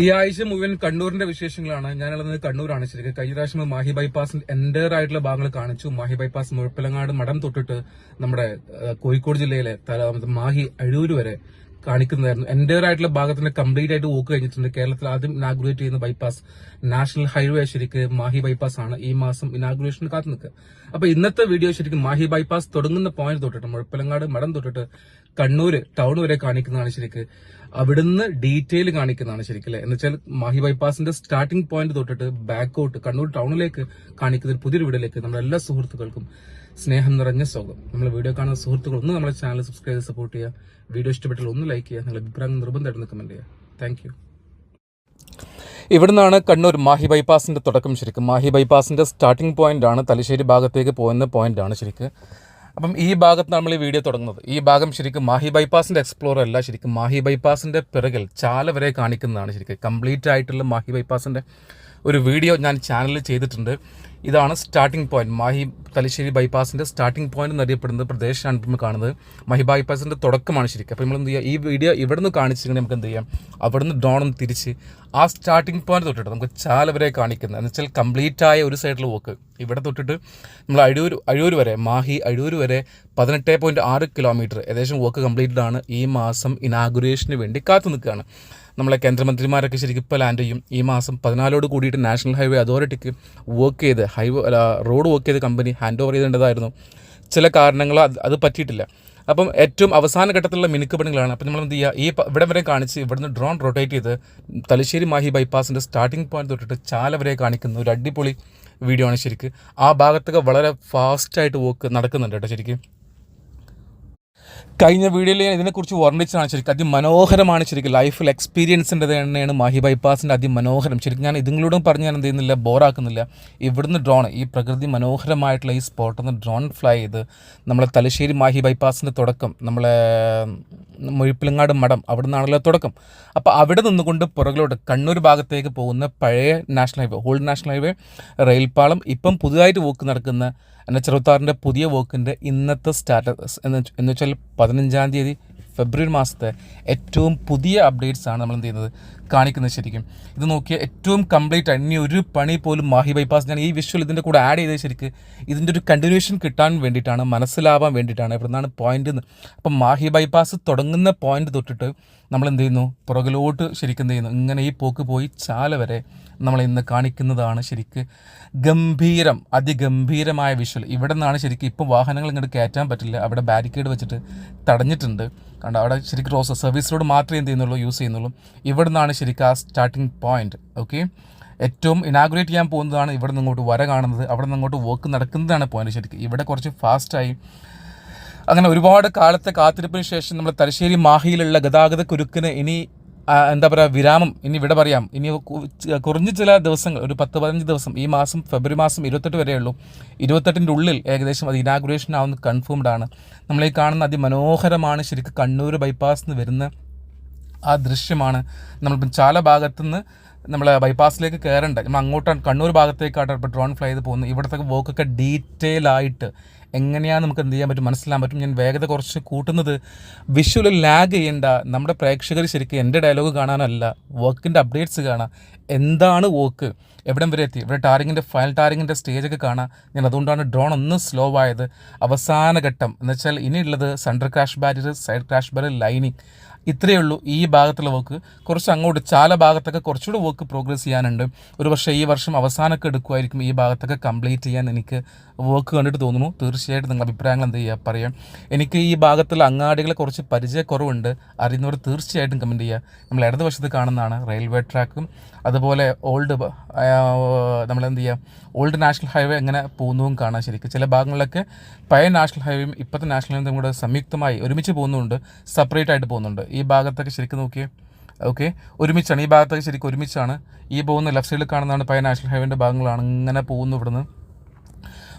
ഈ ആഴ്ച മുഴുവൻ കണ്ണൂരിന്റെ വിശേഷങ്ങളാണ്. ഞാനുള്ളത് കണ്ണൂരാണ്. ശരിക്കും കഴിഞ്ഞ പ്രാവശ്യം മാഹി ബൈപ്പാസിന്റെ എന്റയർ ആയിട്ടുള്ള ഭാഗങ്ങൾ കാണിച്ചു. മാഹി ബൈപ്പാസ് മുഴപ്പിലങ്ങാട് മടം തൊട്ടിട്ട് നമ്മുടെ കോഴിക്കോട് ജില്ലയിലെ മാഹി അഴൂര് വരെ കാണിക്കുന്നതായിരുന്നു. എന്റെ ആയിട്ടുള്ള ഭാഗത്തിന്റെ കംപ്ലീറ്റ് ആയിട്ട് വോക്ക് കഴിഞ്ഞിട്ടുണ്ട്. കേരളത്തിൽ ആദ്യം ഇനാഗുറേറ്റ് ചെയ്യുന്ന ബൈപ്പാസ് നാഷണൽ ഹൈവേ ശരിക്കും മാഹി ബൈപ്പാസ് ആണ്. ഈ മാസം ഇനാഗുറേഷന് കാത്തു നിൽക്കുക. അപ്പൊ ഇന്നത്തെ വീഡിയോ ശരിക്കും മാഹി ബൈപ്പാസ് തുടങ്ങുന്ന പോയിന്റ് തൊട്ടിട്ട് മുഴപ്പിലങ്ങാട് മടം തൊട്ടിട്ട് കണ്ണൂര് ടൗൺ വരെ കാണിക്കുന്നതാണ് ശരിക്ക്. അവിടുന്ന് ഡീറ്റെയിൽ കാണിക്കുന്നതാണ് ശരിക്കും അല്ലെ? എന്ന് വെച്ചാൽ മാഹി ബൈപ്പാസിന്റെ സ്റ്റാർട്ടിംഗ് പോയിന്റ് തൊട്ടിട്ട് ബാക്കോട്ട് കണ്ണൂർ ടൗണിലേക്ക് കാണിക്കുന്ന പുതിയൊരു വീടിലേക്ക് നമ്മുടെ എല്ലാ സുഹൃത്തുക്കൾക്കും സ്നേഹം നിറഞ്ഞ സ്വാഗതം. നമ്മൾ വീഡിയോ കാണുന്ന സുഹൃത്തുക്കൾ ഒന്ന് നമ്മുടെ ചാനൽ സബ്സ്ക്രൈബ് ചെയ്ത് സപ്പോർട്ട് ചെയ്യുക. വീഡിയോ ഇഷ്ടപ്പെട്ടാൽ ഒന്ന് ലൈക്ക് ചെയ്യുക. നിങ്ങളുടെ അഭിപ്രായം നിർബന്ധമായിട്ട് കമന്റ് ചെയ്യുക. താങ്ക് യു ഇവിടുന്നാണ് കണ്ണൂർ മാഹി ബൈപ്പാസിന്റെ തുടക്കം ശരിക്കും. മാഹി ബൈപ്പാസിന്റെ സ്റ്റാർട്ടിംഗ് പോയിന്റ് ആണ്. തലശ്ശേരി ഭാഗത്തേക്ക് പോകുന്ന ആണ് ശരിക്കും. അപ്പം ഈ ഭാഗത്ത് നമ്മൾ ഈ വീഡിയോ തുടങ്ങുന്നത്. ഈ ഭാഗം ശരിക്കും മാഹി ബൈപ്പാസിന്റെ എക്സ്പ്ലോർ അല്ല. ശരിക്കും മാഹി ബൈപ്പാസിന്റെ പിറകിൽ ചാല വരെ കാണിക്കുന്നതാണ് ശരിക്കും. കംപ്ലീറ്റ് ആയിട്ടുള്ള മാഹി ബൈപ്പാസിന്റെ ഒരു വീഡിയോ ഞാൻ ചാനലിൽ ചെയ്തിട്ടുണ്ട്. ഇതാണ് സ്റ്റാർട്ടിംഗ് പോയിന്റ് മാഹി തലശ്ശേരി ബൈപ്പാസിന്റെ സ്റ്റാർട്ടിംഗ് പോയിന്റ് എന്നറിയപ്പെടുന്നത് പ്രദേശമാണ് ഇപ്പം കാണുന്നത്. മഹി ബൈപ്പാസിന്റെ തുടക്കമാണ് ശരിക്കും. അപ്പോൾ നമ്മൾ എന്ത് ചെയ്യുക ഈ വീഡിയോ ഇവിടെ നിന്ന് കാണിച്ചിട്ടുണ്ടെങ്കിൽ നമുക്ക് എന്ത് ചെയ്യാം? അവിടെ നിന്ന് തിരിച്ച് ആ സ്റ്റാർട്ടിംഗ് പോയിന്റ് തൊട്ടിട്ട് നമുക്ക് ചാല വരെ കാണിക്കുന്നത്. എന്ന് വെച്ചാൽ കംപ്ലീറ്റ് ആയ ഒരു സൈഡിൽ വോക്ക് ഇവിടെ തൊട്ടിട്ട് നമ്മൾ അഴൂർ അഴൂർ വരെ മാഹി അഴൂർ വരെ പതിനെട്ട് പോയിന്റ് ആറ് കിലോമീറ്റർ ഏകദേശം വോക്ക് കംപ്ലീറ്റഡ് ആണ്. ഈ മാസം ഇനാഗുറേഷന് വേണ്ടി കാത്തു നിൽക്കുകയാണ്. നമ്മളെ കേന്ദ്രമന്ത്രിമാരൊക്കെ ശരിക്കും ഇപ്പോൾ ലാൻഡ് ചെയ്യും. ഈ മാസം പതിനാലോട് കൂടിയിട്ട് നാഷണൽ ഹൈവേ അതോറിറ്റിക്ക് വർക്ക് ചെയ്ത് ഹൈവേ അല്ല, റോഡ് വർക്ക് ചെയ്ത കമ്പനി ഹാൻഡ് ഓവർ ചെയ്തേണ്ടതായിരുന്നു ചില കാരണങ്ങൾ അത് അത് പറ്റിയിട്ടില്ല. അപ്പം ഏറ്റവും അവസാന ഘട്ടത്തിലുള്ള മിനുക്ക് പണികളാണ്. അപ്പം നമ്മൾ എന്ത് ചെയ്യുക ഈ ഇവിടെ വരെ കാണിച്ച് ഇവിടുന്ന് ഡ്രോൺ റൊട്ടേറ്റ് ചെയ്ത് തലശ്ശേരി മാഹി ബൈപ്പാസിന്റെ സ്റ്റാർട്ടിംഗ് പോയിന്റ് തൊട്ടിട്ട് ചാല വരെ കാണിക്കുന്ന ഒരു അടിപൊളി വീഡിയോ ആണ് ശരിക്ക്. ആ ഭാഗത്തൊക്കെ വളരെ ഫാസ്റ്റായിട്ട് വോക്ക് നടക്കുന്നുണ്ട് കേട്ടോ ശരിക്കും. കഴിഞ്ഞ വീഡിയോയിൽ ഞാൻ ഇതിനെക്കുറിച്ച് വർണിച്ചതാണ് ശരിക്കും അതിമനോഹരമാണ് ശരിക്കും ലൈഫിൽ എക്സ്പീരിയൻസിന്റെ തന്നെയാണ് മാഹി ബൈപ്പാസിന്റെ അതിമനോഹരം. ശരിക്കും ഞാൻ ഇതിങ്ങളോടും പറഞ്ഞ് ഞാൻ എന്ത് ചെയ്യുന്നില്ല ബോറാക്കുന്നില്ല. ഇവിടുന്ന് ഡ്രോൺ ഈ പ്രകൃതി മനോഹരമായിട്ടുള്ള ഈ സ്പോട്ടിൽ നിന്ന് ഡ്രോൺ ഫ്ലൈ ചെയ്ത് നമ്മളെ തലശ്ശേരി മാഹി ബൈപ്പാസിന്റെ തുടക്കം നമ്മളെ മുഴിപ്പിലങ്ങാട് മഠം അവിടെ നിന്നാണല്ലോ തുടക്കം. അപ്പോൾ അവിടെ നിന്നുകൊണ്ട് പുറകിലോട്ട് കണ്ണൂർ ഭാഗത്തേക്ക് പോകുന്ന പഴയ national highway old national highway റെയിൽപാളം ഇപ്പം പുതുതായിട്ട് വോക്ക് നടക്കുന്ന എൻ ചെറുത്താറിന്റെ പുതിയ വോക്കിന്റെ ഇന്നത്തെ സ്റ്റാറ്റസ് എന്ന് എന്ന് വെച്ചാൽ പതിനഞ്ചാം തീയതി ഫെബ്രുവരി മാസത്തെ ഏറ്റവും പുതിയ അപ്ഡേറ്റ്സ് ആണ് നമ്മൾ എന്ത് ചെയ്യുന്നത് കാണിക്കുന്നത് ശരിക്കും. ഇത് നോക്കിയാൽ ഏറ്റവും കംപ്ലീറ്റ് ആയി ഇനി ഒരു പണി പോലും മാഹി ബൈപ്പാസ് ഞാൻ ഈ വിഷ്വൽ ഇതിന്റെ കൂടെ ആഡ് ചെയ്തത് ശരിക്ക് ഇതിന്റെ ഒരു കണ്ടിന്യൂഷൻ കിട്ടാൻ വേണ്ടിയിട്ടാണ് മനസ്സിലാവാൻ വേണ്ടിയിട്ടാണ്. ഇവിടുന്നാണ് പോയിന്റ് അപ്പം മാഹി ബൈപ്പാസ് തുടങ്ങുന്ന പോയിന്റ് തൊട്ടിട്ട് നമ്മൾ എന്ത് ചെയ്യുന്നു പുറകിലോട്ട് ശരിക്കും എന്ത് ചെയ്യുന്നു ഇങ്ങനെ ഈ പോക്ക് പോയി ചാല വരെ നമ്മൾ ഇന്ന് കാണിക്കുന്നതാണ് ശരിക്ക് ഗംഭീരം അതിഗംഭീരമായ വിഷ്വൽ ഇവിടെ നിന്നാണ് ശരിക്കും ഇപ്പോൾ വാഹനങ്ങൾ ഇങ്ങോട്ട് കയറ്റാൻ പറ്റില്ല. അവിടെ ബാരിക്കേഡ് വെച്ചിട്ട് തടഞ്ഞിട്ടുണ്ട്. കണ്ടോ? അവിടെ ശരിക്കും റോസ് സർവീസ് റോഡ് മാത്രമേ എന്ത് ചെയ്യുന്നുള്ളൂ? യൂസ് ചെയ്യുന്നുള്ളൂ. ഇവിടെ നിന്നാണ് ശരിക്കും ആ സ്റ്റാർട്ടിംഗ് പോയിന്റ് ഓക്കെ ഏറ്റവും ഇനാഗ്രേറ്റ് ചെയ്യാൻ പോകുന്നതാണ് ഇവിടെ നിന്ന് ഇങ്ങോട്ട് വര കാണുന്നത്. അവിടെ നിന്ന് അങ്ങോട്ട് വർക്ക് നടക്കുന്നതാണ് പോയിന്റ് ശരിക്കും. ഇവിടെ കുറച്ച് ഫാസ്റ്റായി അങ്ങനെ ഒരുപാട് കാലത്തെ കാത്തിരിപ്പിന് ശേഷം നമ്മൾ തലശ്ശേരി മാഹിയിലുള്ള ഗതാഗത കുരുക്കിന് ഇനി എന്താ പറയുക വിരാമം ഇനി ഇവിടെ പറയാം. ഇനി കുറഞ്ഞ ചില ദിവസങ്ങൾ ഒരു പത്ത് പതിനഞ്ച് ദിവസം ഈ മാസം ഫെബ്രുവരി മാസം ഇരുപത്തെട്ട് വരെയുള്ളൂ ഇരുപത്തെട്ടിന്റെ ഉള്ളിൽ ഏകദേശം അത് ഇനാഗുറേഷൻ ആവുന്ന കൺഫേംഡ് ആണ്. നമ്മൾ ഈ കാണുന്ന അതിമനോഹരമാണ് ശരിക്കും കണ്ണൂർ ബൈപ്പാസ് വരുന്ന ആ ദൃശ്യമാണ്. നമ്മളിപ്പം ചാല ഭാഗത്തുനിന്ന് നമ്മൾ ബൈപ്പാസിലേക്ക് കയറേണ്ട നമ്മൾ അങ്ങോട്ടാണ് കണ്ണൂർ ഭാഗത്തേക്കാണ് ഇപ്പോൾ ഡ്രോൺ ഫ്ലൈ ചെയ്ത് പോകുന്നത്. ഇവിടുത്തെ വോക്കൊക്കെ ഡീറ്റെയിൽ ആയിട്ട് എങ്ങനെയാണ് നമുക്ക് എന്ത് ചെയ്യാൻ പറ്റും? മനസ്സിലാൻ പറ്റും. ഞാൻ വേഗത കുറച്ച് കൂട്ടുന്നത് വിഷ്വൽ ലാഗ് ചെയ്യേണ്ട. നമ്മുടെ പ്രേക്ഷകർ ശരിക്കും എന്റെ ഡയലോഗ് കാണാനല്ല വർക്കിന്റെ അപ്ഡേറ്റ്സ് കാണാം. എന്താണ് വർക്ക് എവിടം വരെ എത്തി? ഇവിടെ ടാറിങ്ങിന്റെ ഫയൽ ടാറിങ്ങിന്റെ സ്റ്റേജൊക്കെ കാണാം. ഞാൻ അതുകൊണ്ടാണ് ഡ്രോൺ ഒന്ന് സ്ലോ ആയത്. അവസാന ഘട്ടം എന്ന് വെച്ചാൽ ഇനിയുള്ളത് central crash barrier side crash barrier lining ഇത്രയേ ഉള്ളൂ ഈ ഭാഗത്തുള്ള വർക്ക് കുറച്ച് അങ്ങോട്ട് ചാല ഭാഗത്തൊക്കെ കുറച്ചുകൂടി വർക്ക് പ്രോഗ്രസ് ചെയ്യാനുണ്ട്. ഒരു പക്ഷേ ഈ വർഷം അവസാനമൊക്കെ എടുക്കുമായിരിക്കും ഈ ഭാഗത്തൊക്കെ കംപ്ലീറ്റ് ചെയ്യാൻ എനിക്ക് വർക്ക് കണ്ടിട്ട് തോന്നുന്നു. തീർച്ചയായിട്ടും നിങ്ങൾ അഭിപ്രായങ്ങൾ എന്ത് ചെയ്യുക? പറയാം. എനിക്ക് ഈ ഭാഗത്തുള്ള അങ്ങാടികളെ കുറച്ച് പരിചയക്കുറവുണ്ട്. അറിയുന്നവർ തീർച്ചയായിട്ടും കമന്റ് ചെയ്യുക. നമ്മൾ ഇടതുവശത്ത് കാണുന്നതാണ് റെയിൽവേ ട്രാക്കും അതുപോലെ ഓൾഡ് നമ്മൾ എന്ത് ചെയ്യുക? ഓൾഡ് നാഷണൽ ഹൈവേ എങ്ങനെ പോകുന്നതും കാണാം ശരിക്കും. ചില ഭാഗങ്ങളിലൊക്കെ പഴയ നാഷണൽ ഹൈവേയും ഇപ്പോഴത്തെ നാഷണൽ ഹൈവേയും കൂടെ സംയുക്തമായി ഒരുമിച്ച് പോകുന്നുണ്ട്. സെപ്പറേറ്റ് ആയിട്ട് പോകുന്നുണ്ട്. ഈ ഭാഗത്തൊക്കെ ശരിക്കും നോക്കിയേ. ഓക്കെ ഒരുമിച്ചാണ്. ഈ ഭാഗത്തൊക്കെ ശരിക്കും ഒരുമിച്ചാണ്. ഈ പോകുന്ന ലെഫ്റ്റ് സൈഡിൽ കാണുന്നതാണ് പഴയ നാഷണൽ ഹൈവേന്റെ ഭാഗങ്ങളാണ് ഇങ്ങനെ പോകുന്നു ഇവിടുന്ന്.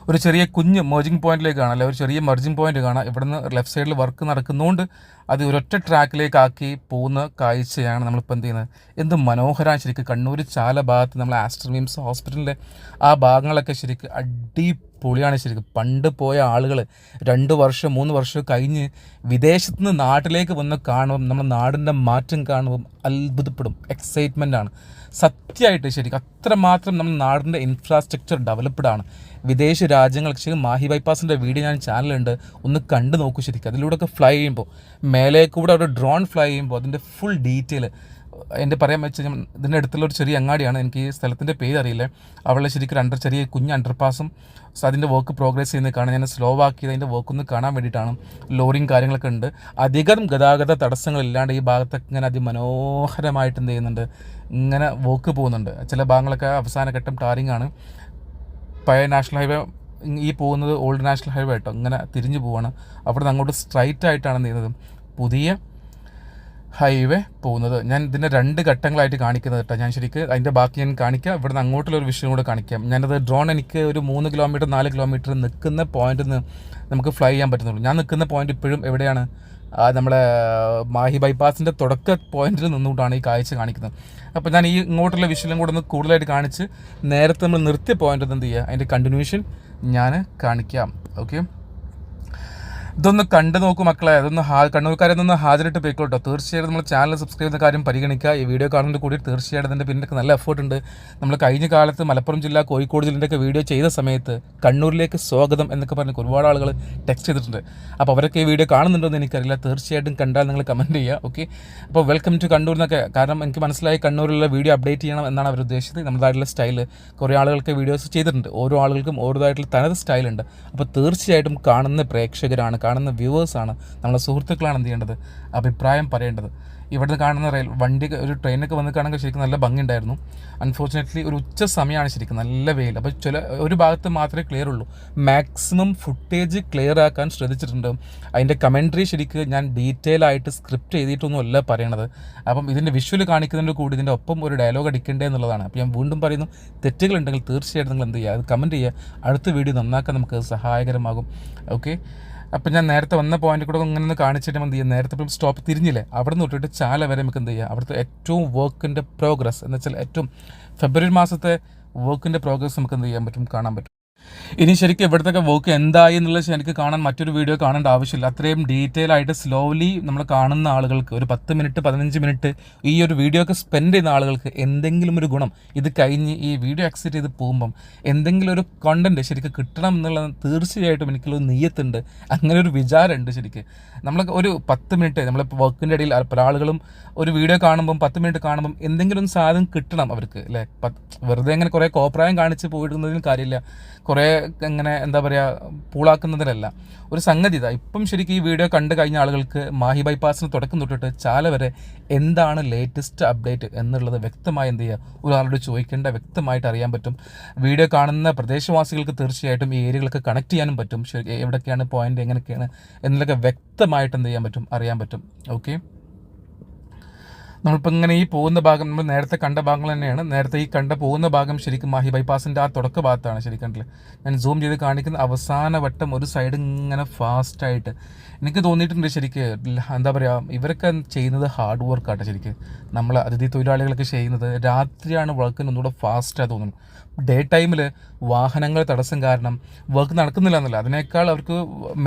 ഒരു ചെറിയ കുഞ്ഞ് മെർജിങ് പോയിന്റിലേക്ക് കാണാം അല്ലെങ്കിൽ ഒരു ചെറിയ മെർജിങ് പോയിന്റ് കാണാം. ഇവിടുന്ന് ലെഫ്റ്റ് സൈഡിൽ വർക്ക് നടക്കുന്നതുകൊണ്ട് അത് ഒരൊറ്റ ട്രാക്കിലേക്കാക്കി പോകുന്ന കാഴ്ചയാണ് നമ്മളിപ്പോൾ എന്ത് ചെയ്യുന്നത്? എന്ത് മനോഹരമാണ് ശരിക്കും കണ്ണൂർ ചാല ഭാഗത്ത് നമ്മൾ ആസ്ട്രമീംസ് മിംസ് ഹോസ്പിറ്റലിന്റെ ആ ഭാഗങ്ങളൊക്കെ ശരിക്കും അടിപൊളിയാണ് പൊളിയാണ് ശരിക്കും. പണ്ട് പോയ ആളുകൾ രണ്ട് വർഷം മൂന്ന് വർഷം കഴിഞ്ഞ് വിദേശത്ത് നിന്ന് നാട്ടിലേക്ക് വന്ന് കാണുമ്പം നമ്മുടെ നാടിന്റെ മാറ്റം കാണുമ്പം അത്ഭുതപ്പെടും എക്സൈറ്റ്മെന്റ് ആണ്. സത്യമായിട്ട് ശരിക്കും അത്രമാത്രം നമ്മുടെ നാടിന്റെ ഇൻഫ്രാസ്ട്രക്ചർ ഡെവലപ്ഡ് ആണ്. വിദേശ രാജ്യങ്ങൾ ശരിക്കും മാഹി ബൈപ്പാസിന്റെ വീഡിയോ ഞാൻ ചാനലുണ്ട് ഒന്ന് കണ്ടു നോക്കൂ ശരിക്കും. അതിലൂടെയൊക്കെ ഫ്ലൈ ചെയ്യുമ്പോൾ മേലെ കൂടെ ഒരു ഡ്രോൺ ഫ്ലൈ ചെയ്യുമ്പോൾ അതിന്റെ ഫുൾ ഡീറ്റെയിൽ എന്റെ പറയാൻ വെച്ച് ഞാൻ ഇതിന്റെ അടുത്തുള്ള ഒരു ചെറിയ അങ്ങാടിയാണ്. എനിക്ക് ഈ സ്ഥലത്തിന്റെ പേര് അറിയില്ല. അവളെ ശരിക്കും അണ്ടർ ചെറിയ കുഞ്ഞ് അണ്ടർപാസും അതിന്റെ വർക്ക് പ്രോഗ്രസ് ചെയ്യുന്നത് കാണാൻ ഞാൻ സ്ലോ ആക്കിയത് അതിന്റെ വർക്ക് ഒന്ന് കാണാൻ വേണ്ടിയിട്ടാണ് ലോറിയും കാര്യങ്ങളൊക്കെ ഉണ്ട്. അധികം ഗതാഗത തടസ്സങ്ങളില്ലാണ്ട് ഈ ഭാഗത്തൊക്കെ ഇങ്ങനെ അതിമനോഹരമായിട്ട് എന്ത് ചെയ്യുന്നുണ്ട്. ഇങ്ങനെ വർക്ക് പോകുന്നുണ്ട്. ചില ഭാഗങ്ങളൊക്കെ അവസാന ഘട്ടം ടാറിങ് ആണ്. പഴയ നാഷണൽ ഹൈവേ ഈ പോകുന്നത് ഓൾഡ് നാഷണൽ ഹൈവേ ആയിട്ടോ ഇങ്ങനെ തിരിഞ്ഞു പോവാണ്. അവിടെ നിന്ന് അങ്ങോട്ട് സ്ട്രൈറ്റ് ആയിട്ടാണ് ചെയ്യുന്നത് പുതിയ ഹൈവേ പോകുന്നത്. ഞാൻ ഇതിന്റെ രണ്ട് ഘട്ടങ്ങളായിട്ട് കാണിക്കുന്നത് കേട്ടോ. ഞാൻ ശരിക്ക് അതിന്റെ ബാക്കി ഞാൻ കാണിക്കാം. ഇവിടുന്ന് അങ്ങോട്ടുള്ള ഒരു വിഷയം കൂടെ കാണിക്കാം. ഞാനത് ഡ്രോൺ എനിക്ക് ഒരു മൂന്ന് കിലോമീറ്റർ നാല് കിലോമീറ്റർ നിൽക്കുന്ന പോയിന്റിൽ നിന്ന് നമുക്ക് ഫ്ലൈ ചെയ്യാൻ പറ്റുന്നുള്ളൂ. ഞാൻ നിൽക്കുന്ന പോയിന്റ് ഇപ്പോഴും എവിടെയാണ്? നമ്മളെ മാഹി ബൈപ്പാസിന്റെ തുടക്ക പോയിന്റിൽ നിന്നുകൊണ്ടാണ് ഈ കാഴ്ച കാണിക്കുന്നത്. അപ്പോൾ ഞാൻ ഈ ഇങ്ങോട്ടുള്ള വിഷയം കൂടെ ഒന്ന് കൂടുതലായിട്ട് കാണിച്ച് നേരത്തെ നമ്മൾ നിർത്തിയ പോയിന്റ് എന്ത് ചെയ്യുക? അതിന്റെ കണ്ടിന്യൂഷൻ ഞാൻ കാണിക്കാം. ഓക്കെ ഇതൊന്ന് കണ്ടു നോക്കൂ മക്കളെ. അതൊന്ന് കണ്ണൂർക്കാരെ ഒന്ന് ഹാജരായിട്ട് പോയിക്കോട്ടോ. തീർച്ചയായിട്ടും നമ്മൾ ചാനൽ സബ്സ്ക്രൈബ് ചെയ്യുന്ന കാര്യം പരിഗണിക്കുക. ഈ വീഡിയോ കാണുന്നത് കൂടി തീർച്ചയായിട്ടും അതിന്റെ പിന്നിലൊക്കെ നല്ല എഫേർട്ട് ഉണ്ട്. നമ്മൾ കഴിഞ്ഞ കാലത്ത് മലപ്പുറം ജില്ല കോഴിക്കോട് ജില്ലയിലൊക്കെ വീഡിയോ ചെയ്ത സമയത്ത് കണ്ണൂരിലേക്ക് സ്വാഗതം എന്നൊക്കെ പറഞ്ഞ് ഒരുപാട് ആളുകൾ ടെക്സ്റ്റ് ചെയ്തിട്ടുണ്ട്. അപ്പോൾ അവരൊക്കെ ഈ വീഡിയോ കാണുന്നുണ്ടോ എന്ന് എനിക്കറിയില്ല. തീർച്ചയായിട്ടും കണ്ടാൽ നിങ്ങൾ കമന്റ് ചെയ്യുക ഓക്കെ അപ്പോൾ വെൽക്കം ടു കണ്ണൂർ എന്നൊക്കെ. കാരണം എനിക്ക് മനസ്സിലായി കണ്ണൂരിലുള്ള വീഡിയോ അപ്ഡേറ്റ് ചെയ്യണം എന്നാണ് അവർ ഉദ്ദേശിച്ചത്. നമ്മുടേതായിട്ടുള്ള സ്റ്റൈൽ കുറേ ആളുകൾക്ക് വീഡിയോസ് ചെയ്തിട്ടുണ്ട്. ഓരോ ആളുകൾക്കും ഓരോതായിട്ടുള്ള തനത് സ്റ്റൈലുണ്ട് അപ്പോൾ തീർച്ചയായിട്ടും കാണുന്ന പ്രേക്ഷകരാണ് കാണുന്ന വ്യൂവേഴ്സാണ് നമ്മളെ സുഹൃത്തുക്കളാണ് എന്ത് ചെയ്യേണ്ടത്? അഭിപ്രായം പറയേണ്ടത്. ഇവിടുന്ന് കാണുന്ന റെയിൽ വണ്ടി ഒരു ട്രെയിനൊക്കെ വന്ന് കാണുമ്പോൾ ശരിക്കും നല്ല ഭംഗിയുണ്ടായിരുന്നു. അൺഫോർച്ചുനേറ്റ്ലി ഒരു ഉച്ച സമയമാണ് ശരിക്കും നല്ല വെയിൽ. അപ്പോൾ ചില ഒരു ഭാഗത്ത് മാത്രമേ ക്ലിയർ ഉള്ളൂ. മാക്സിമം ഫുട്ടേജ് ക്ലിയർ ആക്കാൻ ശ്രദ്ധിച്ചിട്ടുണ്ട്. അതിന്റെ കമൻട്രി ശരിക്കും ഞാൻ ഡീറ്റെയിൽ ആയിട്ട് സ്ക്രിപ്റ്റ് ചെയ്തിട്ടൊന്നുമല്ല പറയണത്. അപ്പം ഇതിന്റെ വിഷ്വൽ കാണിക്കുന്നതിന്റെ കൂടി ഇതിന്റെ ഒപ്പം ഒരു ഡയലോഗ് അടിക്കേണ്ടത് എന്നുള്ളതാണ്. അപ്പോൾ ഞാൻ വീണ്ടും പറയുന്നു തെറ്റുകളുണ്ടെങ്കിൽ തീർച്ചയായിട്ടും നിങ്ങൾ എന്ത് ചെയ്യുക? അത് കമന്റ് ചെയ്യുക. അടുത്ത വീഡിയോ നന്നാക്കാൻ നമുക്ക് സഹായകരമാകും. ഓക്കെ അപ്പം ഞാൻ നേരത്തെ വന്ന പോയിന്റ് കൂടെ ഇങ്ങനെ ഒന്ന് കാണിച്ചിട്ട് എന്ത് ചെയ്യുക നേരത്തെ ഇപ്പം സ്റ്റോപ്പ് തിരിഞ്ഞില്ലേ? അവിടെ നിന്ന് തൊട്ടിട്ട് ചാല വരെ നമുക്ക് എന്ത് ചെയ്യുക അവിടുത്തെ ഏറ്റവും വർക്കിന്റെ പ്രോഗ്രസ് എന്ന് വെച്ചാൽ ഏറ്റവും ഫെബ്രുവരി മാസത്തെ വർക്കിന്റെ പ്രോഗ്രസ് നമുക്ക് എന്ത് ചെയ്യാൻ പറ്റും? കാണാൻ പറ്റും. ഇനി ശരിക്കും ഇവിടുത്തെ വർക്ക് എന്തായി എന്നുള്ളത് എനിക്ക് കാണാൻ മറ്റൊരു വീഡിയോ കാണേണ്ട ആവശ്യമില്ല. അത്രയും ഡീറ്റെയിൽ ആയിട്ട് സ്ലോലി നമ്മൾ കാണുന്ന ആളുകൾക്ക് ഒരു പത്ത് മിനിറ്റ് പതിനഞ്ച് മിനിറ്റ് ഈ ഒരു വീഡിയോ ഒക്കെ സ്പെൻഡ് ചെയ്യുന്ന ആളുകൾക്ക് എന്തെങ്കിലും ഒരു ഗുണം ഇത് കഴിഞ്ഞ് ഈ വീഡിയോ എക്സിറ്റ് ചെയ്ത് പോകുമ്പം എന്തെങ്കിലും ഒരു കണ്ടന്റ് ശരിക്കും കിട്ടണം എന്നുള്ളത് തീർച്ചയായിട്ടും എനിക്കുള്ള നെയ്യത്തുണ്ട്. അങ്ങനെ ഒരു വിചാരമുണ്ട് ശരിക്കും. നമ്മൾ ഒരു പത്ത് മിനിറ്റ് നമ്മൾ വർക്കിന്റെ ഇടയിൽ പല ആളുകളും ഒരു വീഡിയോ കാണുമ്പം പത്ത് മിനിറ്റ് കാണുമ്പം എന്തെങ്കിലും ഒരു സാധനം കിട്ടണം അവർക്ക് അല്ലേ? വെറുതെ അങ്ങനെ കുറേ കോപ്രായം കാണിച്ച് പോയിടുന്നതിന് കാര്യമില്ല. കുറേ ഇങ്ങനെ എന്താ പറയുക പൂളാക്കുന്നതിലല്ല. ഒരു സംഗതി ഇതാ ഇപ്പം ശരിക്കും ഈ വീഡിയോ കണ്ടു കഴിഞ്ഞ ആളുകൾക്ക് മാഹി ബൈപ്പാസിന് തുടക്കം തൊട്ടിട്ട് ചാല വരെ എന്താണ് ലേറ്റസ്റ്റ് അപ്ഡേറ്റ് എന്നുള്ളത് വ്യക്തമായി എന്ത് ചെയ്യുക ഒരാളോട് ചോദിക്കേണ്ട വ്യക്തമായിട്ട് അറിയാൻ പറ്റും. വീഡിയോ കാണുന്ന പ്രദേശവാസികൾക്ക് തീർച്ചയായിട്ടും ഈ ഏരിയകളൊക്കെ കണക്ട് ചെയ്യാനും പറ്റും. എവിടെയൊക്കെയാണ് പോയിന്റ് എങ്ങനെയൊക്കെയാണ് എന്നൊക്കെ വ്യക്തമായിട്ട് എന്ത് ചെയ്യാൻ പറ്റും അറിയാൻ പറ്റും. ഓക്കെ നമ്മളിപ്പോൾ ഇങ്ങനെ ഈ പോകുന്ന ഭാഗം നമ്മൾ നേരത്തെ കണ്ട ഭാഗങ്ങൾ തന്നെയാണ്. നേരത്തെ ഈ കണ്ട പോകുന്ന ഭാഗം ശരിക്കും മാഹി ബൈപ്പാസിന്റെ ആ തുടക്ക ഭാഗത്താണ് ശരിക്കും കണ്ടില്ല. ഞാൻ സൂം ചെയ്ത് കാണിക്കുന്ന അവസാന വട്ടം ഒരു സൈഡ് ഇങ്ങനെ ഫാസ്റ്റായിട്ട് എനിക്ക് തോന്നിയിട്ടുണ്ട് ശരിക്ക്. എന്താ പറയുക ഇവരൊക്കെ ചെയ്യുന്നത് ഹാർഡ് വർക്കാട്ടെ ശരിക്ക്. നമ്മൾ അതിഥി തൊഴിലാളികളൊക്കെ ചെയ്യുന്നത് രാത്രിയാണ് വർക്കിന് ഒന്നുകൂടെ ഫാസ്റ്റാണ് തോന്നുന്നു ഡേ ടൈമിൽ വാഹനങ്ങൾ തടസ്സം കാരണം വർക്ക് നടക്കുന്നില്ല എന്നല്ല. അതിനേക്കാൾ അവർക്ക്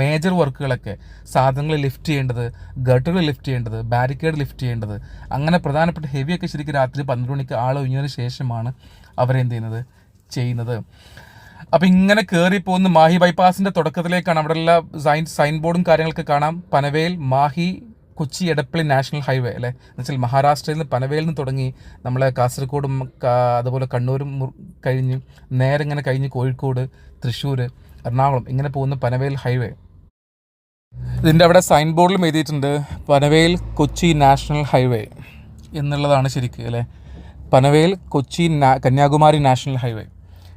മേജർ വർക്കുകളൊക്കെ സാധനങ്ങൾ ലിഫ്റ്റ് ചെയ്യേണ്ടത് ഗട്ടറുകൾ ലിഫ്റ്റ് ചെയ്യേണ്ടത് ബാരിക്കേഡ് ലിഫ്റ്റ് ചെയ്യേണ്ടത് അങ്ങനെ പ്രധാനപ്പെട്ട ഹെവിയൊക്കെ ശരിക്കും രാത്രി പന്ത്രണ്ട് മണിക്ക് ആൾ ഒഴിഞ്ഞതിന് ശേഷമാണ് അവരെന്ത് ചെയ്യുന്നത്? ചെയ്യുന്നത്. അപ്പോൾ ഇങ്ങനെ കയറി പോകുന്ന മാഹി ബൈപ്പാസിന്റെ തുടക്കത്തിലേക്കാണ് അവിടെയുള്ള സൈൻ സൈൻ ബോർഡും കാര്യങ്ങളൊക്കെ കാണാം. പനവേൽ മാഹി കൊച്ചി എടപ്പള്ളി നാഷണൽ ഹൈവേ അല്ലേ? എന്ന് വെച്ചാൽ മഹാരാഷ്ട്രയിൽ നിന്ന് പനവേലിൽ നിന്ന് തുടങ്ങി നമ്മളെ കാസർഗോഡും അതുപോലെ കണ്ണൂരും കഴിഞ്ഞ് നേരെ ഇങ്ങനെ കഴിഞ്ഞ് കോഴിക്കോട് തൃശ്ശൂർ എറണാകുളം ഇങ്ങനെ പോകുന്ന പനവേൽ ഹൈവേ. ഇതിന്റെ അവിടെ സൈൻ ബോർഡിലും എഴുതിയിട്ടുണ്ട് പനവേൽ കൊച്ചി നാഷണൽ ഹൈവേ. എന്നുള്ളതാണ് ശരിക്കും അല്ലേ? Panvel Kochi Kanyakumari national highway.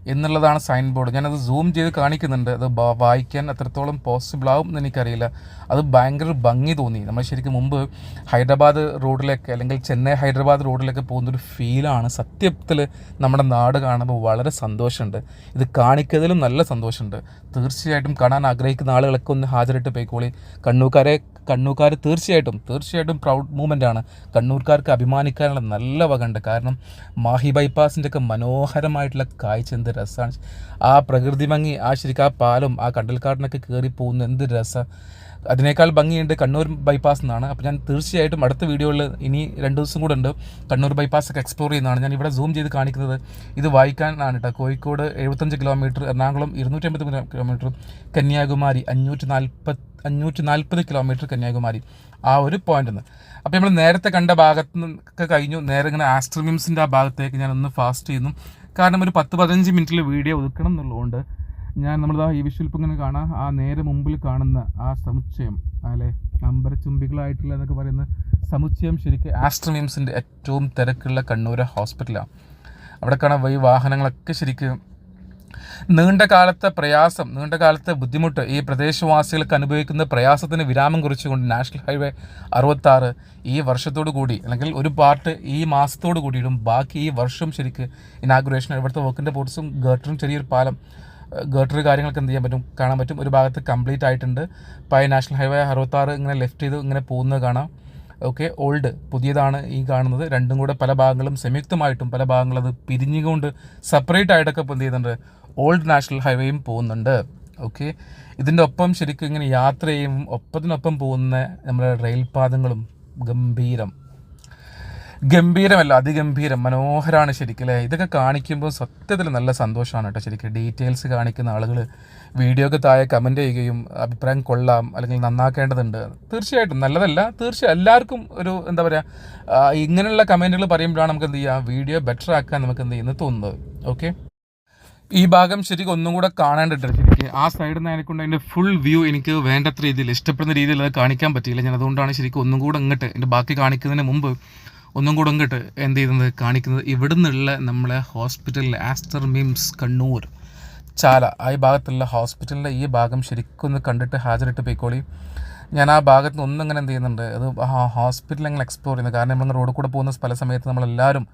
എന്നുള്ളതാണ് സൈൻ ബോർഡ് ഞാനത് സൂം ചെയ്ത് കാണിക്കുന്നുണ്ട്. അത് വായിക്കാൻ എത്രത്തോളം പോസിബിൾ ആവും എന്ന് എനിക്കറിയില്ല. അത് ഭയങ്കര ഭംഗി തോന്നി. നമ്മൾ ശരിക്കും മുമ്പ് ഹൈദരാബാദ് റോഡിലേക്ക് അല്ലെങ്കിൽ ചെന്നൈ ഹൈദരാബാദ് റോഡിലേക്ക് പോകുന്നൊരു ഫീലാണ് സത്യത്തിൽ നമ്മുടെ നാട് കാണുമ്പോൾ വളരെ സന്തോഷമുണ്ട്. ഇത് കാണിക്കുന്നതിലും നല്ല സന്തോഷമുണ്ട്. തീർച്ചയായിട്ടും കാണാൻ ആഗ്രഹിക്കുന്ന ആളുകളൊക്കെ ഒന്ന് ഹാജരായിട്ട് പോയിക്കോളി. കണ്ണൂക്കാരെ കണ്ണൂർക്കാർ തീർച്ചയായിട്ടും തീർച്ചയായിട്ടും പ്രൗഡ് മൂവ്മെന്റ് ആണ്. കണ്ണൂർക്കാർക്ക് അഭിമാനിക്കാനുള്ള നല്ല വകയുണ്ട് കാരണം മാഹി ബൈപ്പാസിന്റെ ഒക്കെ മനോഹരമായിട്ടുള്ള കാഴ്ച എന്ത് രസമാണ് ആ പ്രകൃതി ഭംഗി ആ ശരിക്കും ആ പാലം ആ കണ്ടൽക്കാടിനൊക്കെ കയറി പോകുന്ന എന്ത് രസം. അതിനേക്കാൾ ഭംഗിയുണ്ട് കണ്ണൂർ ബൈപ്പാസ് എന്നാണ്. അപ്പോൾ ഞാൻ തീർച്ചയായിട്ടും അടുത്ത വീഡിയോയിൽ ഇനി രണ്ട് ദിവസം കൂടെ ഉണ്ട് കണ്ണൂർ ബൈപ്പാസ് ഒക്കെ എക്സ്പ്ലോർ ചെയ്യുന്നതാണ്. ഞാൻ ഇവിടെ സൂം ചെയ്ത് കാണിക്കുന്നത് ഇത് വായിക്കാനാണ് കേട്ടോ കോഴിക്കോട് എഴുപത്തഞ്ച് കിലോമീറ്റർ എറണാകുളം ഇരുന്നൂറ്റമ്പത് കിലോമീറ്റർ കന്യാകുമാരി അഞ്ഞൂറ്റി നാൽപ്പത് അഞ്ഞൂറ്റി നാൽപ്പത് കിലോമീറ്റർ കന്യാകുമാരി. ആ ഒരു പോയിന്റ് നിന്ന് അപ്പോൾ നമ്മൾ നേരത്തെ കണ്ട ഭാഗത്ത് നിന്നൊക്കെ കഴിഞ്ഞു. നേരെ ഇങ്ങനെ ആസ്ട്രമിംസിന്റെ ആ ഭാഗത്തേക്ക് ഞാൻ ഒന്ന് ഫാസ്റ്റ് ചെയ്യുന്നു. കാരണം ഒരു പത്ത് പതിനഞ്ച് മിനിറ്റിൽ വീഡിയോ ഒതുക്കണം എന്നുള്ളതുകൊണ്ട് ഞാൻ നമ്മളിതാ ഈ വിഷ്വൽ ഇങ്ങനെ കാണാം ആ നേരെ മുമ്പിൽ കാണുന്ന ആ സമുച്ചയം അല്ലെ? അമ്പരച്ചുംബികളായിട്ടുള്ള എന്നൊക്കെ പറയുന്ന സമുച്ചയം ശരിക്കും ആസ്ട്രമിംസിന്റെ ഏറ്റവും തിരക്കുള്ള കണ്ണൂർ ഹോസ്പിറ്റലാണ് അവിടെ കാണാൻ വൈ വാഹനങ്ങളൊക്കെ ശരിക്കും നീണ്ട കാലത്തെ പ്രയാസം നീണ്ട കാലത്തെ ബുദ്ധിമുട്ട് ഈ പ്രദേശവാസികൾക്ക് അനുഭവിക്കുന്ന പ്രയാസത്തിന് വിരാമം കുറിച്ചുകൊണ്ട് നാഷണൽ ഹൈവേ അറുപത്താറ് ഈ വർഷത്തോടു കൂടി അല്ലെങ്കിൽ ഒരു പാർട്ട് ഈ മാസത്തോടു കൂടിയിടും. ബാക്കി ഈ വർഷം ശരിക്ക് ഇനാഗുറേഷൻ ഇവിടുത്തെ വർക്കിന്റെ പോർട്സും ഗേട്ടറും ചെറിയൊരു പാലം ഗട്ടർ കാര്യങ്ങളൊക്കെ എന്ത് ചെയ്യാൻ പറ്റും കാണാൻ പറ്റും. ഒരു ഭാഗത്ത് കംപ്ലീറ്റ് ആയിട്ടുണ്ട്. പഴയ നാഷണൽ ഹൈവേ അറുപത്താറ് ഇങ്ങനെ ലെഫ്റ്റ് ചെയ്ത് ഇങ്ങനെ പോകുന്നത് കാണാം. ഓക്കെ ഓൾഡ് പുതിയതാണ് ഈ കാണുന്നത്. രണ്ടും കൂടെ പല ഭാഗങ്ങളും സംയുക്തമായിട്ടും പല ഭാഗങ്ങളും അത് പിരിഞ്ഞുകൊണ്ട് സെപ്പറേറ്റ് ആയിട്ടൊക്കെ ഇപ്പോൾ എന്ത് ചെയ്യുന്നുണ്ട് ഓൾഡ് നാഷണൽ ഹൈവേയും പോകുന്നുണ്ട്. ഓക്കെ? ഇതിന്റെ ഒപ്പം ശരിക്കും ഇങ്ങനെ യാത്ര ചെയ്യും ഒപ്പത്തിനൊപ്പം പോകുന്ന നമ്മുടെ റെയിൽ പാതങ്ങളും ഗംഭീരം. ഗംഭീരമല്ല അതിഗംഭീരം മനോഹരമാണ് ശരിക്കും അല്ലേ? ഇതൊക്കെ കാണിക്കുമ്പോൾ സത്യത്തിൽ നല്ല സന്തോഷമാണ് കേട്ടോ ശരിക്കും. ഡീറ്റെയിൽസ് കാണിക്കുന്ന ആളുകൾ വീഡിയോക്ക് താഴെ കമന്റ് ചെയ്യുകയും അഭിപ്രായം കൊള്ളാം അല്ലെങ്കിൽ നന്നാക്കേണ്ടതുണ്ട്. തീർച്ചയായിട്ടും നല്ലതല്ല തീർച്ചയായും എല്ലാവർക്കും ഒരു എന്താ പറയുക ഇങ്ങനെയുള്ള കമന്റുകൾ പറയുമ്പോഴാണ് നമുക്ക് എന്ത് ചെയ്യുക വീഡിയോ ബെറ്റർ ആക്കാൻ നമുക്ക് എന്ത് ചെയ്യുന്നത് തോന്നുന്നത്. ഓക്കെ? ഈ ഭാഗം ശരിക്കും ഒന്നും കൂടെ കാണേണ്ടിട്ടുണ്ട് ശരിക്കും. ആ സൈഡിൽ നിന്ന് എനിക്കൊണ്ട് അതിന്റെ ഫുൾ വ്യൂ എനിക്ക് വേണ്ടത്ര രീതിയിൽ ഇഷ്ടപ്പെടുന്ന രീതിയിൽ അത് കാണിക്കാൻ പറ്റിയില്ല. ഞാൻ അതുകൊണ്ടാണ് ശരിക്കും ഒന്നും കൂടെ ഇങ്ങോട്ട് എന്റെ ബാക്കി കാണിക്കുന്നതിന് മുമ്പ് ഒന്നും കൂടെ ഇങ്ങോട്ട് എന്ത് ചെയ്യുന്നത് കാണിക്കുന്നത്. ഇവിടെ നിന്നുള്ള നമ്മളെ ഹോസ്പിറ്റലിൽ ആസ്റ്റർ മിംസ് കണ്ണൂർ ചാല. ആ ഭാഗത്തുള്ള ഹോസ്പിറ്റലിലെ ഈ ഭാഗം ശരിക്കും ഒന്ന് കണ്ടിട്ട് ഹാജരിട്ട് പോയിക്കോളി. ഞാൻ ആ ഭാഗത്ത് നിന്ന് ഒന്നും ഇങ്ങനെ എന്ത് ചെയ്യുന്നുണ്ട് അത് ഹോസ്പിറ്റൽ അങ്ങനെ എക്സ്പ്ലോർ ചെയ്യുന്നത് കാരണം നമ്മൾ റോഡിൽ കൂടെ പോകുന്ന പല സമയത്ത് നമ്മളെല്ലാവരും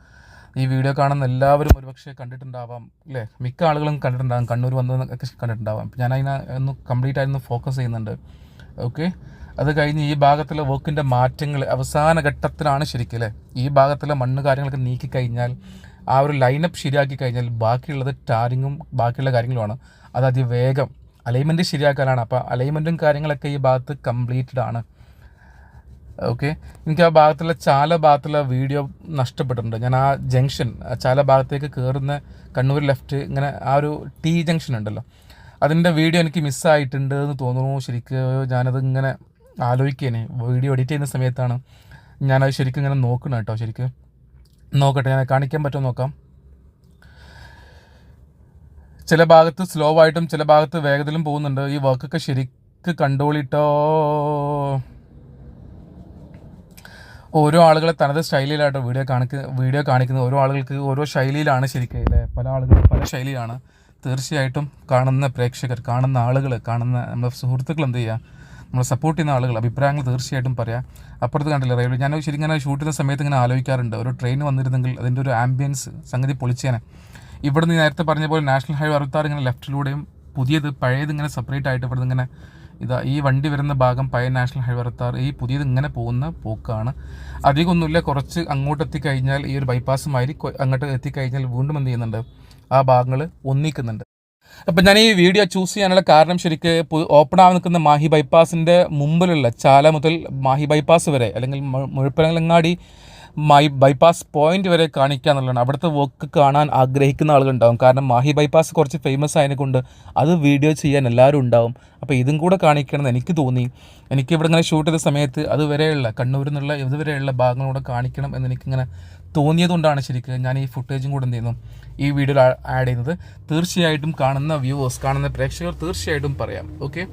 ഈ വീഡിയോ കാണുന്ന എല്ലാവരും ഒരുപക്ഷെ കണ്ടിട്ടുണ്ടാവാം അല്ലേ മിക്ക ആളുകളും കണ്ടിട്ടുണ്ടാകും കണ്ണൂർ വന്നതൊക്കെ കണ്ടിട്ടുണ്ടാവാം. ഞാൻ അതിനെ ഒന്ന് കംപ്ലീറ്റ് ആയിരുന്നു ഫോക്കസ് ചെയ്യുന്നുണ്ട്. ഓക്കെ അത് കഴിഞ്ഞ് ഈ ഭാഗത്തിലെ വർക്കിന്റെ മാറ്റങ്ങൾ അവസാന ഘട്ടത്തിലാണ് ശരിക്കും അല്ലേ ഈ ഭാഗത്തിലെ മണ്ണ് കാര്യങ്ങളൊക്കെ നീക്കി കഴിഞ്ഞാൽ ആ ഒരു ലൈനപ്പ് ശരിയാക്കി കഴിഞ്ഞാൽ ബാക്കിയുള്ളത് ടാരിങ്ങും ബാക്കിയുള്ള കാര്യങ്ങളുമാണ്. അത് അതിവേഗം അലൈൻമെന്റ് ശരിയാക്കാനാണ്. അപ്പോൾ അലൈൻമെന്റും കാര്യങ്ങളൊക്കെ ഈ ഭാഗത്ത് കംപ്ലീറ്റഡ് ആണ്. ഓക്കെ എനിക്ക് ആ ഭാഗത്തുള്ള ചാല ഭാഗത്തുള്ള വീഡിയോ നഷ്ടപ്പെട്ടിട്ടുണ്ട്. ഞാൻ ആ ജംഗ്ഷൻ ചാല ഭാഗത്തേക്ക് കയറുന്ന കണ്ണൂർ ലെഫ്റ്റ് ഇങ്ങനെ ആ ഒരു ടി ജംഗ്ഷൻ ഉണ്ടല്ലോ. അതിന്റെ വീഡിയോ എനിക്ക് മിസ്സായിട്ടുണ്ട് എന്ന് തോന്നുന്നു. ശരിക്കും ഞാനത് ഇങ്ങനെ ആലോചിക്കേനെ. വീഡിയോ എഡിറ്റ് ചെയ്യുന്ന സമയത്താണ് ഞാനത് ശരിക്കും ഇങ്ങനെ നോക്കണം കേട്ടോ ശരിക്കും. നോക്കട്ടെ ഞാൻ കാണിക്കാൻ പറ്റുമോ നോക്കാം. ചില ഭാഗത്ത് സ്ലോ ആയിട്ടും ചില ഭാഗത്ത് വേഗത്തിലും പോകുന്നുണ്ട്. ഈ വർക്കൊക്കെ ശരിക്ക് കണ്ടോളിട്ടോ ഓരോ ആളുകളെ തനത് സ്റ്റൈലിലായിട്ട് വീഡിയോ കാണിക്കുന്ന വീഡിയോ കാണിക്കുന്നത് ഓരോ ആളുകൾക്ക് ഓരോ ശൈലിയിലാണ് ശരിക്കും അല്ലേ? പല ആളുകൾ പല ശൈലിയിലാണ്. തീർച്ചയായിട്ടും കാണുന്ന പ്രേക്ഷകർ കാണുന്ന ആളുകൾ കാണുന്ന നമ്മുടെ സുഹൃത്തുക്കൾ എന്ത് ചെയ്യുക നമ്മൾ സപ്പോർട്ട് ചെയ്യുന്ന ആളുകൾ അഭിപ്രായങ്ങൾ തീർച്ചയായിട്ടും പറയാം. അപ്പുറത്ത് കണ്ടില്ല റെയിൽവേ ഞാൻ ശരിക്കും ഇങ്ങനെ ഷൂട്ട് ചെയ്യുന്ന സമയത്ത് ഇങ്ങനെ ആലോചിക്കാറുണ്ട്. ഒരു ട്രെയിൻ വന്നിരുന്നെങ്കിൽ അതിന്റെ ഒരു ആംബിയൻസ് സംഗതി പൊളിച്ചേനെ. ഇവിടെ നിന്ന് നേരത്തെ പറഞ്ഞ പോലെ നാഷണൽ ഹൈവേ അറുപത്താറ് ഇങ്ങനെ ലെഫ്റ്റിലൂടെയും പുതിയത് പഴയത് ഇങ്ങനെ സെപ്പറേറ്റ് ആയിട്ട് ഇവിടെ ഇങ്ങനെ ഇതാ ഈ വണ്ടി വരുന്ന ഭാഗം പഴയ നാഷണൽ ഹൈവേ അറുപത്താറ് ഈ പുതിയത് ഇങ്ങനെ പോകുന്ന പോക്കാണ്. അധികം ഒന്നുമില്ല കുറച്ച് അങ്ങോട്ട് എത്തിക്കഴിഞ്ഞാൽ ഈ ഒരു ബൈപ്പാസ് മാതിരി അങ്ങോട്ട് എത്തിക്കഴിഞ്ഞാൽ വീണ്ടും എന്ത് ചെയ്യുന്നുണ്ട്? ആ ഭാഗങ്ങൾ ഒന്നിക്കുന്നുണ്ട്. അപ്പം ഞാൻ ഈ വീഡിയോ ചൂസ് ചെയ്യാനുള്ള കാരണം ശരിക്ക് ഓപ്പൺ ആവാൻ നിൽക്കുന്ന മാഹി ബൈപ്പാസിന്റെ മുമ്പിലുള്ള ചാല മുതൽ മാഹി ബൈപ്പാസ് വരെ അല്ലെങ്കിൽ മുഴപ്പിലങ്ങാടി മൈ ബൈപ്പാസ് പോയിന്റ് വരെ കാണിക്കുക എന്നുള്ളതാണ്. അവിടുത്തെ വർക്ക് കാണാൻ ആഗ്രഹിക്കുന്ന ആളുകളുണ്ടാവും. കാരണം മാഹി ബൈപ്പാസ് കുറച്ച് ഫേമസ് ആയതിനെ കൊണ്ട് അത് വീഡിയോ ചെയ്യാൻ എല്ലാവരും ഉണ്ടാവും. അപ്പോൾ ഇതും കൂടെ കാണിക്കണമെന്ന് എനിക്ക് തോന്നി. എനിക്ക് ഇവിടെ ഇങ്ങനെ ഷൂട്ട് ചെയ്ത സമയത്ത് അതുവരെയുള്ള കണ്ണൂരിൽ നിന്നുള്ള ഇതുവരെയുള്ള ഭാഗങ്ങളൂടെ കാണിക്കണം എന്ന് എനിക്കിങ്ങനെ തോന്നിയതുകൊണ്ടാണ് ശരിക്കും ഞാൻ ഈ ഫുട്ടേജും കൂടെ എന്ത് ചെയ്യുന്നു ഈ വീഡിയോയിൽ ആഡ് ചെയ്യുന്നത്. തീർച്ചയായിട്ടും കാണുന്ന വ്യൂവേഴ്സ് കാണുന്ന പ്രേക്ഷകർ തീർച്ചയായിട്ടും പറയാം. ഓക്കെ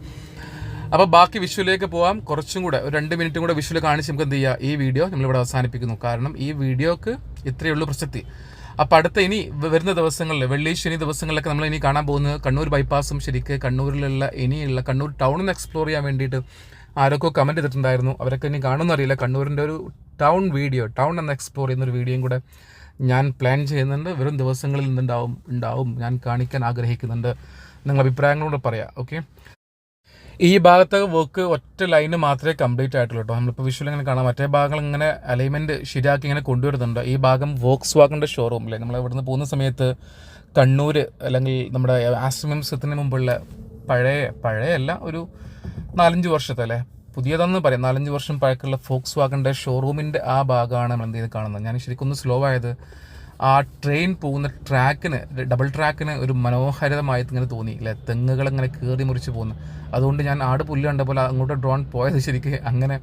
അപ്പോൾ ബാക്കി വിഷ്വലിലേക്ക് പോകാം കുറച്ചും കൂടെ ഒരു രണ്ട് മിനിറ്റും കൂടെ വിഷ്വൽ കാണിച്ച് നമുക്ക് എന്ത് ചെയ്യുക ഈ വീഡിയോ നമ്മളിവിടെ അവസാനിപ്പിക്കുന്നു. കാരണം ഈ വീഡിയോക്ക് ഇത്രയേ ഉള്ളൂ പ്രസക്തി. അപ്പോൾ അടുത്ത ഇനി വരുന്ന ദിവസങ്ങളിൽ വെള്ളി ശനി ദിവസങ്ങളിലൊക്കെ നമ്മൾ ഇനി കാണാൻ പോകുന്നത് കണ്ണൂർ ബൈപ്പാസും ശരിക്ക് കണ്ണൂരിലുള്ള ഇനിയുള്ള കണ്ണൂർ ടൗണിൽ എക്സ്പ്ലോർ ചെയ്യാൻ വേണ്ടിയിട്ട് ആരൊക്കെ കമന്റ് ചെയ്തിട്ടുണ്ടായിരുന്നു. അവരൊക്കെ ഇനി കാണുമെന്നറിയില്ല കണ്ണൂരിന്റെ ഒരു ടൗൺ വീഡിയോ ടൗൺ എന്ന് എക്സ്പ്ലോർ ചെയ്യുന്ന ഒരു വീഡിയോയും കൂടെ ഞാൻ പ്ലാൻ ചെയ്യുന്നുണ്ട്. വെറും ദിവസങ്ങളിൽ നിന്നുണ്ടാവും ഉണ്ടാവും. ഞാൻ കാണിക്കാൻ ആഗ്രഹിക്കുന്നുണ്ട്. നിങ്ങൾ അഭിപ്രായങ്ങളോട് പറയാം. ഓക്കെ ഈ ഭാഗത്തെ വർക്ക് ഒറ്റ ലൈന് മാത്രമേ കംപ്ലീറ്റ് ആയിട്ടുള്ളൂ കേട്ടോ നമ്മളിപ്പോൾ വിഷ്വൽ ഇങ്ങനെ കാണാം. മറ്റേ ഭാഗങ്ങൾ ഇങ്ങനെ അലൈൻമെന്റ് ശരിയാക്കി ഇങ്ങനെ കൊണ്ടുവരുന്നുണ്ട്. ഈ ഭാഗം വോക്സ് വാഗന്റെ ഷോറൂമിലെ നമ്മൾ ഇവിടുന്ന് പോകുന്ന സമയത്ത് കണ്ണൂർ അല്ലെങ്കിൽ നമ്മുടെ ആശ്രമത്തിന് മുമ്പുള്ള പഴയ പഴയല്ല ഒരു നാലഞ്ച് വർഷത്തെ അല്ലേ? പുതിയതെന്ന് പറയാം. നാലഞ്ച് വർഷം പഴക്കമുള്ള ഫോക്സ് വാഗന്റെ ഷോറൂമിന്റെ ആ ഭാഗമാണ് നമ്മൾ എന്ത് ചെയ്ത് കാണുന്നത്. ഞാൻ ശരിക്കും ഒന്ന് സ്ലോ ആയത് ആ ട്രെയിൻ പോകുന്ന ട്രാക്കിന് ഡബിൾ ട്രാക്കിന് ഒരു മനോഹരമായിട്ട് ഇങ്ങനെ തോന്നി. അല്ലെ തെങ്ങുകൾ ഇങ്ങനെ കയറി മുറിച്ച് പോകുന്നു. അതുകൊണ്ട് ഞാൻ ആട് പുല്ല് കണ്ട പോലെ അങ്ങോട്ട് ഡ്രോൺ പോയത് ശരിക്ക് അങ്ങനെ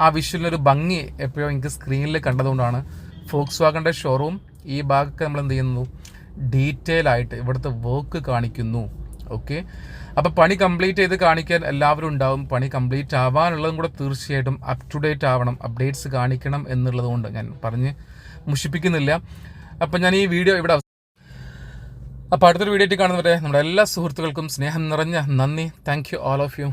ആ വിഷ്വലിനൊരു ഭംഗി എപ്പോഴും എനിക്ക് സ്ക്രീനിൽ കണ്ടതുകൊണ്ടാണ്. ഫോക്സ് വാഗന്റെ ഷോറൂം ഈ ഭാഗമൊക്കെ നമ്മൾ എന്ത് ചെയ്യുന്നു? ഡീറ്റെയിൽ ആയിട്ട് ഇവിടുത്തെ വർക്ക് കാണിക്കുന്നു. ഓക്കെ അപ്പോൾ പണി കംപ്ലീറ്റ് ചെയ്ത് കാണിക്കാൻ എല്ലാവരും ഉണ്ടാവും. പണി കംപ്ലീറ്റ് ആവാനുള്ളതും കൂടെ തീർച്ചയായിട്ടും അപ് ടു ഡേറ്റ് ആവണം. അപ്ഡേറ്റ്സ് കാണിക്കണം എന്നുള്ളതുകൊണ്ട് ഞാൻ പറഞ്ഞ് മുഷിപ്പിക്കുന്നില്ല. അപ്പം ഞാൻ ഈ വീഡിയോ ഇവിടെ അപ്പോൾ അടുത്തൊരു വീഡിയോ കാണുന്നവരെ നമ്മുടെ എല്ലാ സുഹൃത്തുക്കൾക്കും സ്നേഹം നിറഞ്ഞ നന്ദി. Thank you all of you